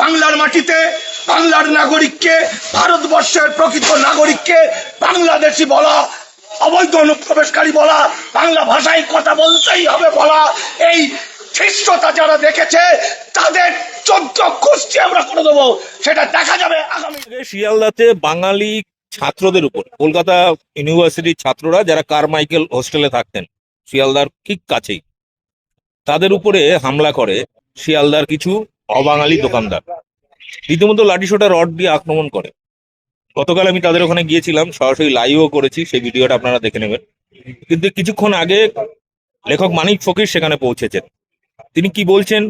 বাংলার মাটিতে বাংলার নাগরিককে, ভারতবর্ষের প্রকৃত নাগরিককে বাংলাদেশি বলা, অবৈধ অনুপ্রবেশকারী বলা, বাংলা ভাষায় কথা বলতেই হবে বলা, এই শিষ্যতা যারা দেখেছে, তাদের চোদ্দ গোষ্ঠী আমরা করে দেবো। সেটা দেখা যাবে আগামী আগে শিয়ালদাতে বাঙালি ছাত্রদের উপর, কলকাতা ইউনিভার্সিটির ছাত্ররা যারা কারমাইকেল হোস্টেলে থাকতেন, শিয়ালদার ঠিক কাছেই, তাদের উপরে হামলা করে শিয়ালদার কিছু অবাঙালি দোকানদার। রীতিমতো লাঠিসোটা রড দিয়ে আক্রমণ করে। গতকাল আমি তাদের ওখানে গিয়েছিলাম, সরাসরি লাইভও করেছি, সেই ভিডিওটা আপনারা দেখে নেবেন। কিন্তু কিছুক্ষণ আগে লেখক মানিক ফকির সেখানে পৌঁছেছেন। তিনি কি বলছেন?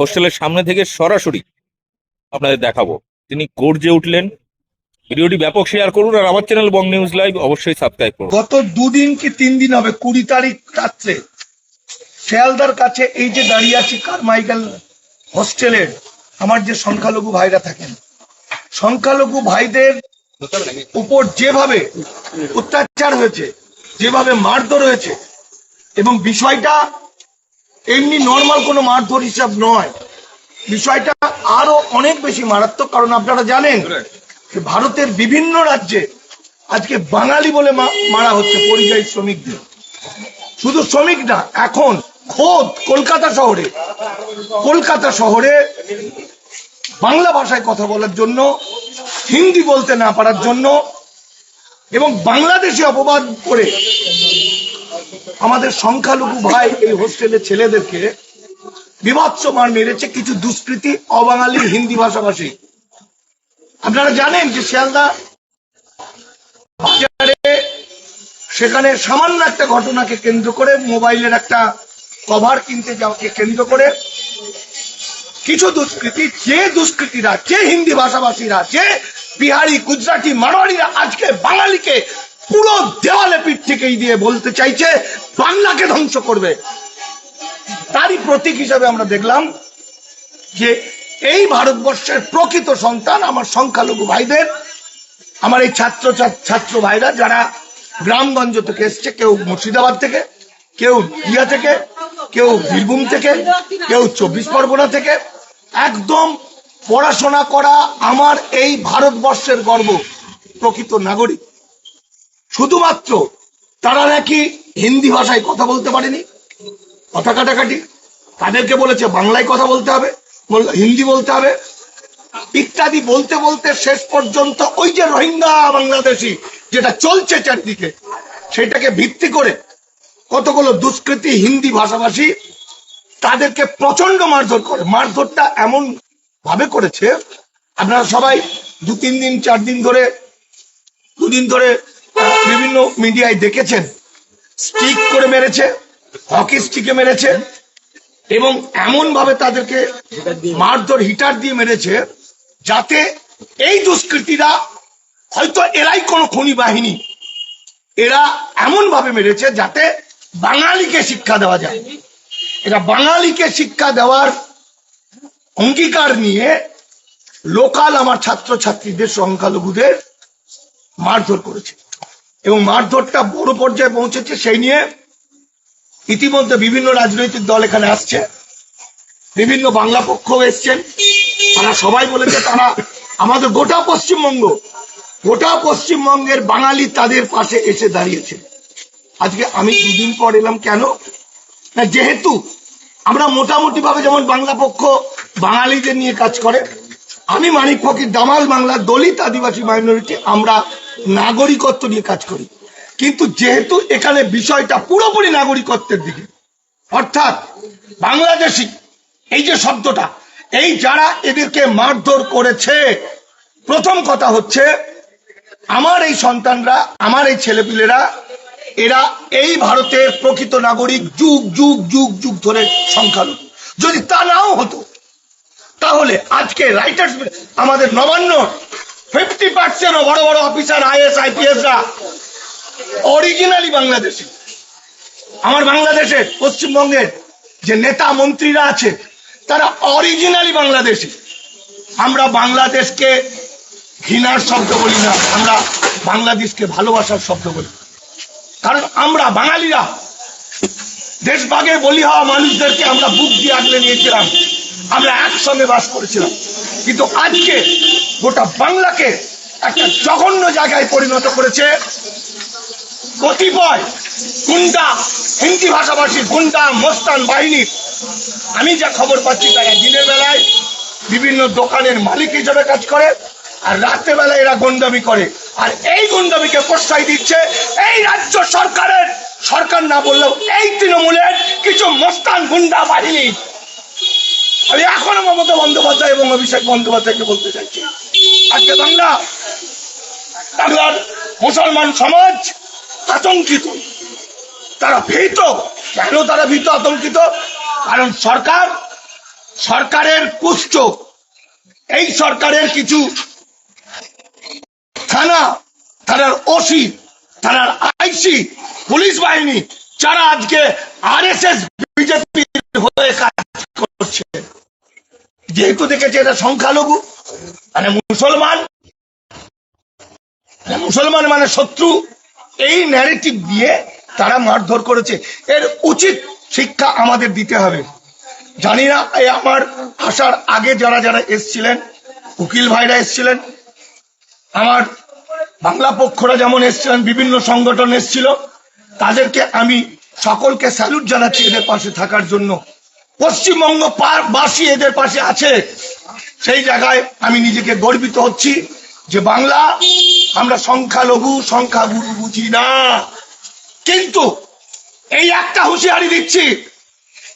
হোস্টেলের সামনে থেকে সরাসরি আপনাদের দেখাবো। তিনি গর্জে উঠলেন। ভিডিওটি ব্যাপক শেয়ার করুন আর আমার চ্যানেল বং নিউজ লাইভ অবশ্যই সাবস্ক্রাইব করুন। গত দুদিন কি তিন দিন হবে? কুড়ি তারিখ রাত্রে। শেয়ালদার কাছে এই যে দাঁড়িয়ে আছি কারমাইকেল হোস্টেলের আমার যে সংখ্যালঘু ভাইরা থাকেন, সংখ্যালঘু ভাইদের উপর যেভাবে অত্যাচার হয়েছে, যেভাবে মারধর হয়েছে, এবং বিষয়টা এমনি নর্মাল কোনো মারধর হিসাব নয়, বিষয়টা আরও অনেক বেশি মারাত্মক, কারণ আপনারা জানেন ভারতের বিভিন্ন রাজ্যে আজকে বাঙালি বলে মারা হচ্ছে পরিযায়ী শ্রমিকদের। শুধু শ্রমিক না, এখন খোদ কলকাতা শহরে। কলকাতা শহরে বাংলা ভাষায় কথা বলার জন্য, হিন্দি বলতে না পারার জন্য এবং বাংলাদেশি অপবাদ করে আমাদের সংখ্যালঘু ভাই এই হোস্টেলের ছেলেদেরকে বিভৎস মার মেরেছে কিছু দুষ্কৃতী অবাঙালি হিন্দি ভাষাভাষী। আপনারা জানেন যে শিয়ালদা সেখানে সামান্য একটা ঘটনাকে কেন্দ্র করে মোবাইলের একটা কভার কিনতে যাওয়াকে কেন্দ্র করে? কিছু দুষ্কৃতী, যে দুষ্কৃতীরা, যে হিন্দি ভাষাভাষীরা, যে বিহারি, গুজরাটি মারোয়ারিরা আজকে বাঙালিকে পুরো দেওয়ালে পিঠ থেকেই দিয়ে বলতে চাইছে, বাংলাকে ধ্বংস করবে। তারই প্রতীক হিসাবে আমরা দেখলাম যে এই ভারতবর্ষের প্রকৃত সন্তান আমার সংখ্যালঘু ভাইদের, আমার এই ছাত্র ছাত্র ভাইরা যারা গ্রামগঞ্জ থেকে এসছে, কেউ মুর্শিদাবাদ থেকে, কেউ দিয়া থেকে কেউ বীরভূম থেকে, কেউ চব্বিশ পরগনা থেকে, একদম পড়াশোনা করা আমার এই ভারতবর্ষের গর্ব, প্রকৃত নাগরিক। শুধুমাত্র তারা নাকি হিন্দি ভাষায় কথা বলতে পারেনি, কথা কাটাকাটি, তাদেরকে বলেছে বাংলায় কথা বলতে হবে হিন্দি বলতে হবে, ইত্যাদি বলতে বলতে শেষ পর্যন্ত ওই যে রোহিঙ্গা বাংলাদেশি, যেটা চলছে চারিদিকে, সেটাকে ভিত্তি করে কতগুলো দুষ্কৃতী হিন্দি ভাষাভাষী তাদেরকে প্রচণ্ড মারধর করে। মারধরটা এমন ভাবে করেছে, আপনারা সবাই দু তিন দিন, চার দিন ধরে, দুদিন ধরে বিভিন্ন মিডিয়ায় দেখেছেন। স্টিক করে মেরেছে, হকি স্টিকে মেরেছে, এবং এমন ভাবে তাদেরকে মারধর, হিটার দিয়ে মেরেছে যাতে এই দুষ্কৃতীরা হয়তো এরাই কোনো খনি বাহিনী। এরা এমন ভাবে মেরেছে যাতে বাঙালিকে শিক্ষা দেওয়া যায়। এটা বাঙালিকে শিক্ষা দেওয়ার অঙ্গীকার নিয়ে লোকাল আমার ছাত্রছাত্রীদের, সংখ্যালঘুদের মারধর করেছে। এবং মারধরটা বড় পর্যায়ে পৌঁছেছে সেই নিয়ে ইতিমধ্যে বিভিন্ন রাজনৈতিক দল এখানে আসছে। বিভিন্ন বাংলা পক্ষ এসছেন। তারা সবাই বলেছে তারা আমাদের গোটা পশ্চিমবঙ্গ, গোটা পশ্চিমবঙ্গের বাঙালি তাদের পাশে এসে দাঁড়িয়েছে। আজকে আমি দুদিন পর এলাম কেন? যেহেতু আমরা মোটামুটি ভাবে যেমন বাংলা পক্ষ বাঙালিদের নিয়ে কাজ করে, আমি মানিক ফকির দামাল বাংলা দলিত আদিবাসী মাইনরিটি আমরা নাগরিকত্ব নিয়ে কাজ করি। কিন্তু যেহেতু এখানে বিষয়টা পুরোপুরি নাগরিকত্বের দিকে, অর্থাৎ বাংলাদেশি, এই যে শব্দটা, এই যারা এদেরকে মারধর করেছে, প্রথম কথা হচ্ছে, আমার এই সন্তানরা, আমার এই ছেলেপিলেরা এরা এই ভারতের প্রকৃত নাগরিক যুগ যুগ যুগ যুগ ধরে সংখ্যালঘু। যদি তা নাও হতো, তাহলে আজকে রাইটার্স আমাদের নবান্ন ফিফটি পার্সেন্ট বড় বড় অফিসার আইএস আইপিএসরা অরিজিনালি বাংলাদেশি। আমার বাংলাদেশের পশ্চিমবঙ্গের যে নেতা মন্ত্রীরা আছে, তারা অরিজিনালি বাংলাদেশি। আমরা বাংলাদেশকে ঘৃণার শব্দ বলি না, আমরা বাংলাদেশকে ভালোবাসার শব্দ বলি। কারণ আমরা বাঙালিরা দেশভাগে বলি হওয়া মানুষদেরকে আমরা বুক দিয়ে আগলে নিয়েছিলাম। আমরা একসঙ্গে বাস করেছিলাম। কিন্তু আজকে গোটা বাংলাকে একটা জঘন্য জায়গায় পরিণত করেছে কতিপয় গুন্ডা হিন্দি ভাষাভাষী গুন্ডা মোস্তান বাহিনী। আমি যা খবর পাচ্ছি তারা দিনের বেলায় বিভিন্ন দোকানের মালিক হিসেবে কাজ করে, আর রাতের বেলায় এরা গন্ডামি করে। আর এই গন্ডামিকে প্রশ্রয় দিচ্ছে এই রাজ্য সরকারের। সরকার না বললেও এই তৃণমূলের কিছু মস্তান গুন্ডা বাহিনী। আমি এখনও মমতা বন্দ্যোপাধ্যায় এবং অভিষেক বন্দ্যোপাধ্যায়কে বলতে চাইছি। আজকে বাংলা, বাংলার মুসলমান সমাজ আতঙ্কিত। তারা ভীত। কেন তারা ভীত, আতঙ্কিত? কারণ সরকার, সরকারের পুষ্ট এই সরকারের কিছু থানা, থানার ওসি, থানার আইসি, পুলিশ বাহিনী, যারা আজকে আর এস এস বিজেপির হয়ে কাজ করছে। যেহেতু দেখেছে এটা সংখ্যালঘু মানে মুসলমান মানে মুসলমান মানে শত্রু, এই ন্যারেটিভ দিয়ে তারা মারধর করেছে। এর উচিত শিক্ষা আমাদের দিতে হবে। জানি না এই আমার আসার আগে যারা যারা এসছিলেন, উকিল ভাইরা এসছিলেন, আমার বাংলা পক্ষরা যেমন এসছিলেন, বিভিন্ন সংগঠন এসছিল, তাদেরকে আমি সকলকে স্যালুট জানাচ্ছি এদের পাশে থাকার জন্য। পশ্চিমবঙ্গ বাসী এদের পাশে আছে। সেই জায়গায় আমি নিজেকে গর্বিত হচ্ছি যে বাংলা, আমরা সংখ্যালঘু, সংখ্যাগুরু বুঝি না। কিন্তু এই একটা হুঁশিয়ারি দিচ্ছি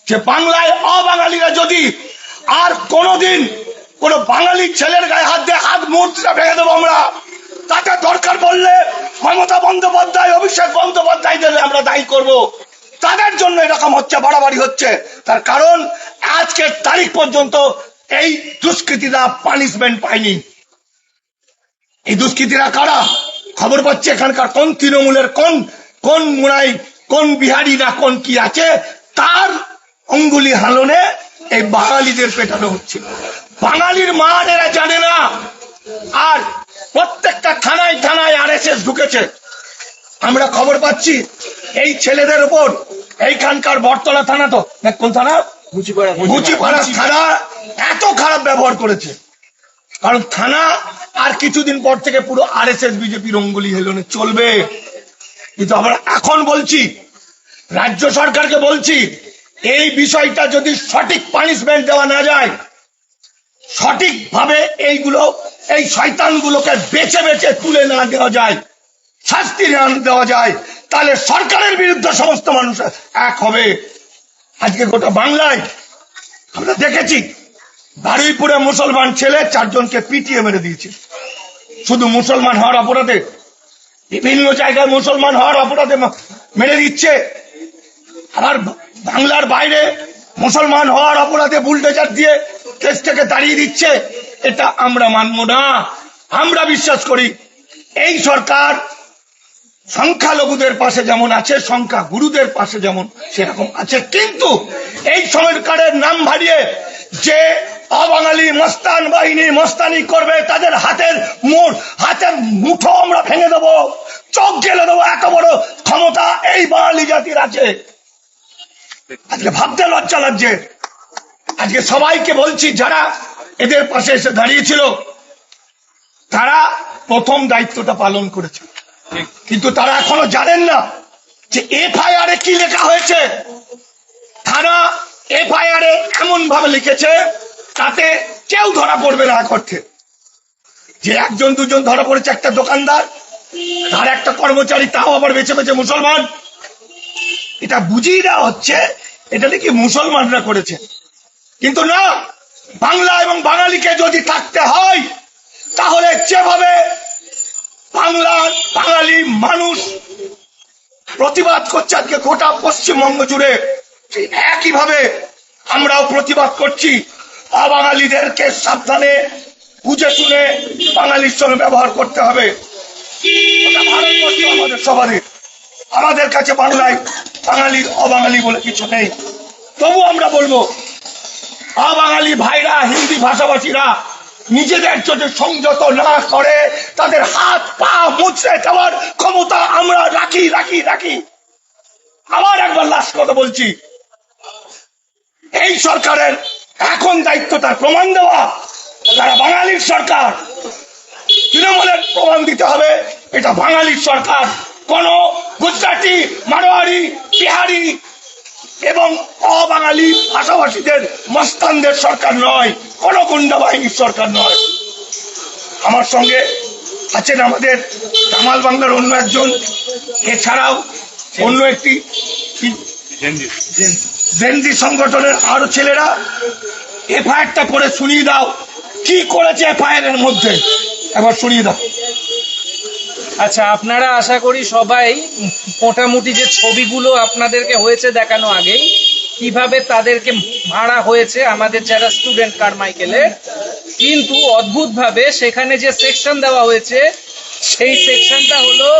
যে বাংলায় অবাঙালিরা যদি আর কোনোদিন কোনো বাঙালি ছেলের গায়ে হাত দিয়ে হাত মূর্তিটা ভেঙে দেবো আমরা তাতে দরকার পড়লে মমতা বন্দ্যোপাধ্যায়, অভিষেক বন্দ্যোপাধ্যায়দের আমরা দায়ী করব। তাদের জন্য এরকম হচ্ছে, বাড়াবাড়ি হচ্ছে। তার কারণ, আজকের তারিখ পর্যন্ত এই দুষ্কৃতীরা পানিশমেন্ট পায়নি। এই দুষ্কৃতীরা কারা? খবর পাচ্ছে এখানকার কোন তৃণমূলের কোন কোন মুনাই কোন বিহারি না কোন কি আছে? তার অঙ্গুলি হালনে এই বাঙালিদের পেটানো হচ্ছে বাঙালির মান এরা জানে না, আর প্রত্যেকটা থানায় থানায় আর ঢুকেছে। আমরা খবর পাচ্ছি এই ছেলেদের উপর এইখানকার বটতলা থানা তো কোন থানা? মুচিপাড়া থানা এত খারাপ ব্যবহার করেছে। কারণ থানা আর কিছুদিন পর থেকে পুরো আর এস এস বিজেপির অঙ্গুলি হেলনে চলবে। কিন্তু আমরা এখন বলছি রাজ্য সরকারকে বলছি এই বিষয়টা যদি সঠিক পানিশমেন্ট দেওয়া না যায় সঠিকভাবে এইগুলো, এই শয়তানগুলোকে বেছে বেছে তুলে না দেওয়া যায়, শাস্তি না দেওয়া যায়, তাহলে সরকারের বিরুদ্ধে সমস্ত মানুষ এক হবে। আজকে গোটা বাংলায় আমরা দেখেছি, বারুইপুরে মুসলমান ছেলে চারজনকে পিটিয়ে মেরে দিয়েছে। শুধু মুসলমান হওয়ার অপরাধে, বিভিন্ন জায়গায় মুসলমান হওয়ার অপরাধে মেরে দিচ্ছে। আবার বাংলার বাইরে মুসলমান হওয়ার অপরাধে বুলডোজার দিয়ে থেকে তাড়িয়ে দিচ্ছে, এটা আমরা মানব না। আমরা বিশ্বাস করি, এই সরকার সংখ্যালঘুদের পাশে যেমন আছে সংখ্যা গুরুদের পাশে যেমন সেরকম আছে। কিন্তু এই সরকারের নাম ভারিয়ে যে অবাঙালি মস্তান বাহিনী মস্তানি করবে, তাদের হাতের মোট হাতের মুঠো আমরা ভেঙে দেবো, চোখ গেলে দেবো এত বড় ক্ষমতা এই বাঙালি জাতির আছে। আজকে ভাবতে লজ্জা লাগছে আজকে সবাইকে বলছি, যারা এদের পাশে এসে দাঁড়িয়েছিল তারা প্রথম দায়িত্বটা পালন করেছে। কিন্তু তারা এখনও জানেন না যে এফআইআর এ কি লেখা হয়েছে। থানা এফআইআর এ এমন ভাবে লিখেছে তাতে কেউ ধরা পড়বে না অর্থে। যে একজন, দুজন ধরা পড়েছে একটা দোকানদার তার একটা কর্মচারী, তাও আবার বেছে বেছে মুসলমান। এটা বুঝিয়ে দেওয়া হচ্ছে, এটা নাকি মুসলমানরা করেছে। কিন্তু না, বাংলা এবং বাঙালিকে যদি থাকতে হয়, তাহলে যেভাবে বাংলার বাঙালি মানুষ প্রতিবাদ করছে আজকে গোটা পশ্চিমবঙ্গ জুড়ে একইভাবে আমরাও প্রতিবাদ করছি অবাঙালিদেরকে সাবধানে বুঝে শুনে বাঙালির সঙ্গে ব্যবহার করতে হবে। আমাদের সবারই। আমাদের কাছে বাংলায় বাঙালির অবাঙালি বলে কিছু নেই। তবু আমরা বলব অবাঙালি ভাইরা, হিন্দি ভাষাভাষীরা নিজেদের যদি সংযত না করে, তাদের হাত পা মুচড়ে দেওয়ার ক্ষমতা আমরা রাখি রাখি রাখি। আবার একবার লাস্ট কথা বলছি। এই সরকারের এখন দায়িত্ব তার প্রমাণ দেওয়া। তারা বাঙালির সরকার, তৃণমূলের প্রমাণ দিতে হবে, এটা বাঙালির সরকার। কোন গুজরাটি, মারোয়ারি, বিহারি এবং অবাঙালি ভাষাভাষীদের মস্তানদের সরকার নয় কোন গুন্ডা বাহিনীর সরকার নয়। আমার সঙ্গে আছেন আমাদের কামাল বাংলার অন্য একজন এছাড়াও অন্য একটি জেনজি। সংগঠনের আরও ছেলেরা এফআইআরটা করে শুনিয়ে দাও। কি করেছে এফআইআর এর মধ্যে? একবার শুনিয়ে দাও। আচ্ছা আপনারা আশা করি সবাই মোটামুটি যে ছবিগুলো আপনাদেরকে হয়েছে দেখানো আগেই, কীভাবে তাদেরকে ভাড়া হয়েছে আমাদের যারা স্টুডেন্ট কারমাইকেলের কিন্তু অদ্ভুতভাবে সেখানে যে সেকশন দেওয়া হয়েছে, সেই সেকশনটা হলো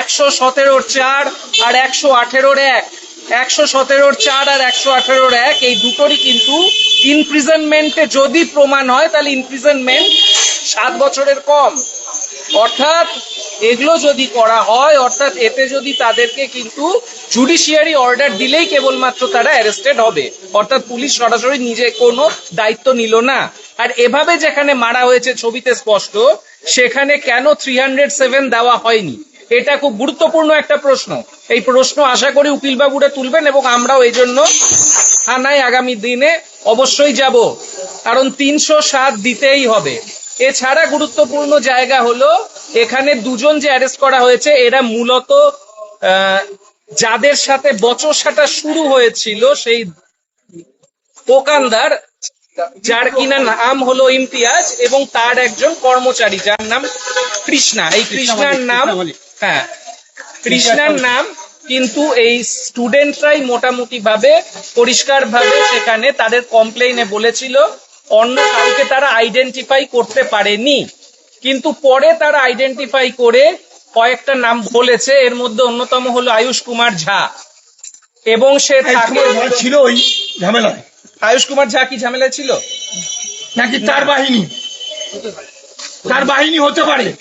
একশো সতেরোর চার আর একশো আঠেরোর এক। একশো সতেরোর চার আর একশো আঠেরোর এক, এই দুটোরই কিন্তু ইনপ্রিজনমেন্টে যদি প্রমাণ হয়, তাহলে ইনপ্রিজনমেন্ট সাত বছরের কম। অর্থাৎ এগুলো যদি করা হয়, অর্থাৎ এতে যদি তাদেরকে কিন্তু জুডিশিয়ারি অর্ডার দিলেই কেবলমাত্র তারা অ্যারেস্টেড হবে। অর্থাৎ পুলিশ সরাসরি নিজে কোনো দায়িত্ব নিল না। আর এভাবে যেখানে মারা হয়েছে ছবিতে স্পষ্ট, সেখানে কেন থ্রি হান্ড্রেড সেভেন দেওয়া হয়নি? এটা খুব গুরুত্বপূর্ণ একটা প্রশ্ন। এই প্রশ্ন আশা করি উকিলবাবুরা তুলবেন এবং আমরাও এই জন্য থানায় আগামী দিনে অবশ্যই যাব। কারণ তিনশো সাত দিতেই হবে। এছাড়া গুরুত্বপূর্ণ জায়গা হলো এখানে দুজন যে অ্যারেস্ট করা হয়েছে এরা মূলত আহ, যাদের সাথে বচসাটা শুরু হয়েছিল সেই দোকানদার যার কিনা নাম হলো ইমতিয়াজ এবং তার একজন কর্মচারী যার নাম কৃষ্ণা। এই কৃষ্ণার নাম হ্যাঁ কৃষ্ণার নাম কিন্তু এই স্টুডেন্টরাই মোটামুটি ভাবে পরিষ্কার ভাবে সেখানে তাদের কমপ্লেইনে বলেছিল। অন্য কাউকে তারা আইডেন্টিফাই করতে পারেনি। কিন্তু পরে তারা আইডেন্টিফাই করে কয়েকটা নাম বলেছে। এর মধ্যে অন্যতম হলো আয়ুষ কুমার ঝা। এবং সে তাকে ছিল ওই ঝামেলায়। আয়ুষ কুমার ঝা কি ঝামেলা ছিল? নাকি তার বাহিনী? তার বাহিনী হতে পারে।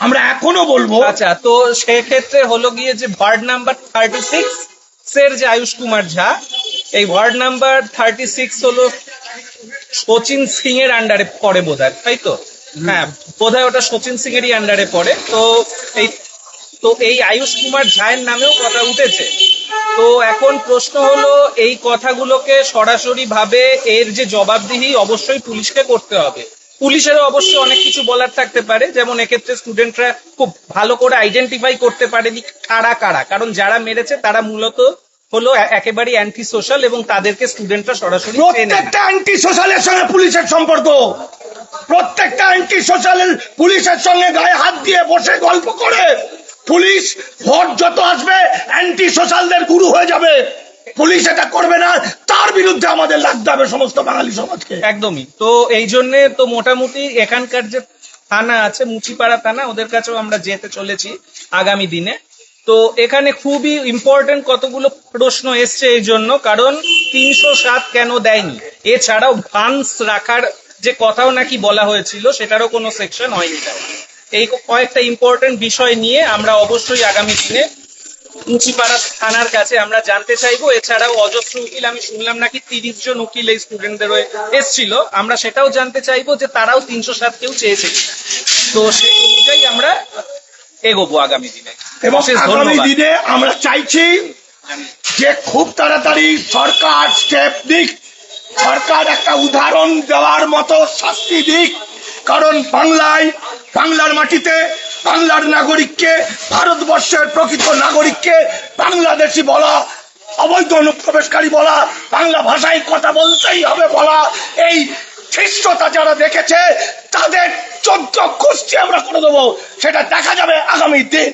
আমরা এখনও বলব আচ্ছা তো সেক্ষেত্রে হলো গিয়ে যে ওয়ার্ড নাম্বার থার্টি সিক্স এর যে আয়ুষ কুমার ঝা এই ওয়ার্ড নাম্বার থার্টি সিক্স হলো সচিন সিং এর আন্ডারে পড়ে বোধ হয় তাই তো? হ্যাঁ বোধ হয় ওটা সচিন সিং এরই আন্ডারে পড়ে। তো এই তো এই আয়ুষ কুমার ঝায়ের নামেও কথা উঠেছে। তো এখন প্রশ্ন হলো এই কথাগুলোকে সরাসরি ভাবে এর যে জবাবদিহি অবশ্যই পুলিশকে করতে হবে। পুলিশেরও অবশ্যই অনেক কিছু বলার থাকতে পারে যেমন এক্ষেত্রে স্টুডেন্টরা খুব ভালো করে আইডেন্টিফাই করতে পারেনি কারা কারা কারণ যারা মেরেছে তারা মূলত হলো একেবারে অ্যান্টি সোশ্যাল এবং তাদেরকে স্টুডেন্টরা সরাসরি। প্রত্যেকটা অ্যান্টি সোশ্যালের সঙ্গে পুলিশের সম্পর্ক। প্রত্যেকটা অ্যান্টি সোশ্যালের পুলিশের সঙ্গে গায়ে হাত দিয়ে বসে গল্প করে। পুলিশ ভোট যত আসবে অ্যান্টি সোশ্যালদের গুরু হয়ে যাবে। পুলিশ এটা করবে না তার বিরুদ্ধে আমাদের লাগতে হবে সমস্ত বাঙালি সমাজকে। একদমই। তো এই জন্য তো মোটামুটি এখানকার যে থানা আছে মুচিপাড়া থানা ওদের কাছেও আমরা যেতে চলেছি আগামী দিনে। তো এখানে খুবই ইম্পর্টেন্ট কতগুলো প্রশ্ন এসছে এই জন্য, কারণ তিনশো সাত কেন দেয়নি? এছাড়াও ভান্স রাখার যে কথাও নাকি বলা হয়েছিল, সেটারও কোনো সেকশন হয়নি এই কয়েকটা ইম্পর্টেন্ট বিষয় নিয়ে আমরা অবশ্যই আগামী দিনে মুচিপাড়া থানার কাছে আমরা জানতে চাইব। এছাড়াও অজস্র উকিল, আমি শুনলাম নাকি তিরিশ জন উকিল এই স্টুডেন্টদের এসছিল। আমরা সেটাও জানতে চাইব যে তারাও তিনশো সাত কেউ চেয়েছে তো সেই অনুযায়ী আমরা এগোবো আগামী দিনে। এবং আগামী দিনে আমরা চাইছি যে খুব তাড়াতাড়ি সরকার স্টেপ দিক সরকার একটা উদাহরণ দেওয়ার মতো শাস্তি দিক। কারণ বাংলায় বাংলার মাটিতে বাংলার নাগরিককে ভারতবর্ষের প্রকৃত নাগরিককে বাংলাদেশি বলা অবৈধ অনুপ্রবেশকারী বলা বাংলা ভাষায় কথা বলতেই হবে বলা এই শিষ্যতা যারা দেখেছে তাদের চোদ্দ কুষ্টি আমরা করে দেবো। সেটা দেখা যাবে আগামী দিন।